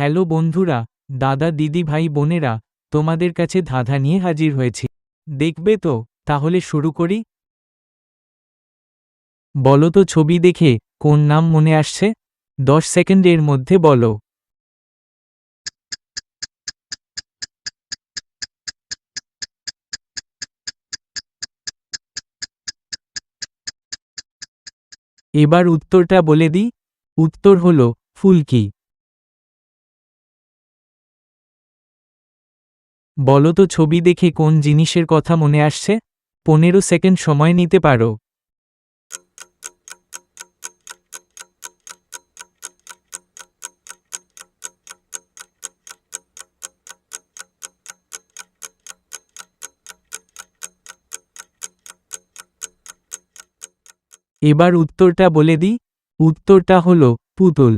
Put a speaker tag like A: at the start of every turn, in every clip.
A: Hello বন্ধুরা, দাদা দিদি ভাই বোনেরা, তোমাদের কাছে ধাঁধা নিয়ে হাজির হয়েছি। দেখবে তো, তাহলে শুরু করি। বলো তো ছবি দেখে, কোন নাম মনে আসছে? দশ সেকেন্ডের মধ্যে বলো। এবার উত্তরটা বলে দিই। উত্তর হলো, ফুলকি। বলো তো ছবি দেখে কোন জিনিসের কথা মনে আসছে? পনেরো সেকেন্ড সময় নিতে পারো। এবার উত্তরটা বলে দিই। উত্তরটা হলো পুতুল।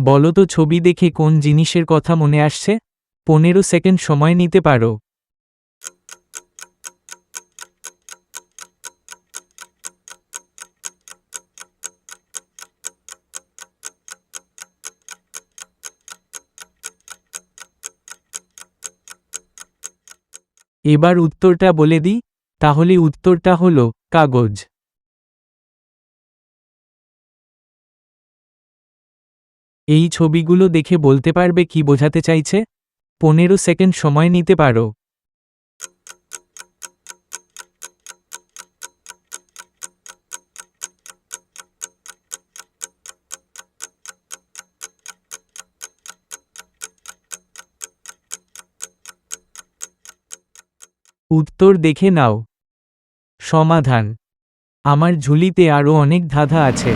A: বলো তো ছবি দেখে কোন জিনিসের কথা মনে আসছে? পনেরো সেকেন্ড সময় নিতে পারো। এবার উত্তরটা বলে দিই। তাহলে উত্তরটা হলো কাগজ। এই ছবিগুলো দেখে বলতে পারবে কি বোঝাতে চাইছে? পনেরো সেকেন্ড সময় নিতে পারো। উত্তর দেখে নাও। সমাধান। আমার ঝুলিতে আরও অনেক ধাঁধা আছে।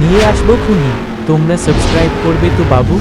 A: নিয়ে আসব খুনি। তোমরা সাবস্ক্রাইব করবে তো বাবু